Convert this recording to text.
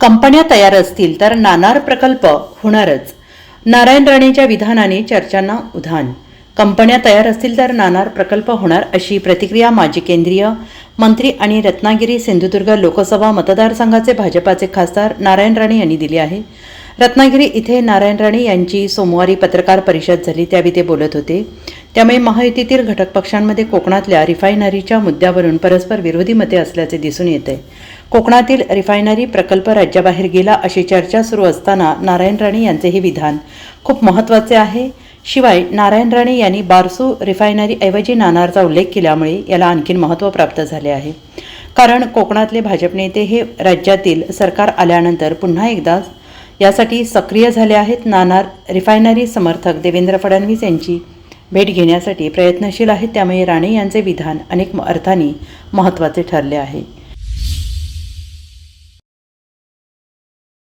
कंपन्या तयार असतील तर नाणार प्रकल्प होणारच. नारायण राणेच्या विधानाने चर्चांना उधाण. कंपन्या तयार असतील तर नाणार प्रकल्प होणार अशी प्रतिक्रिया माजी केंद्रीय मंत्री आणि रत्नागिरी सिंधुदुर्ग लोकसभा मतदारसंघाचे भाजपाचे खासदार नारायण राणे यांनी दिली आहे. रत्नागिरी इथे नारायण राणे यांची सोमवारी पत्रकार परिषद झाली त्यावेळी ते बोलत होते. त्यामुळे महायुतीतील घटक पक्षांमध्ये कोकणातल्या रिफायनरीच्या मुद्द्यावरून परस्पर विरोधी मते असल्याचे दिसून येते. कोकणातील रिफायनरी प्रकल्प राज्याबाहेर गेला अशी चर्चा सुरू असताना नारायण राणे यांचे हे विधान खूप महत्त्वाचे आहे. शिवाय नारायण राणे यांनी बारसू रिफायनरीऐवजी नाणारचा उल्लेख केल्यामुळे याला आणखी महत्त्व प्राप्त झाले आहे. कारण कोकणातले भाजप नेते हे राज्यातील सरकार आल्यानंतर पुन्हा एकदा यासाठी सक्रिय झाले आहेत. नाणार रिफायनरी समर्थक देवेंद्र फडणवीस यांची भेट घेण्यासाठी प्रयत्नशील आहेत त्यामुळे राणे यांचे विधान अनेक अर्थांनी महत्त्वाचे ठरले आहे.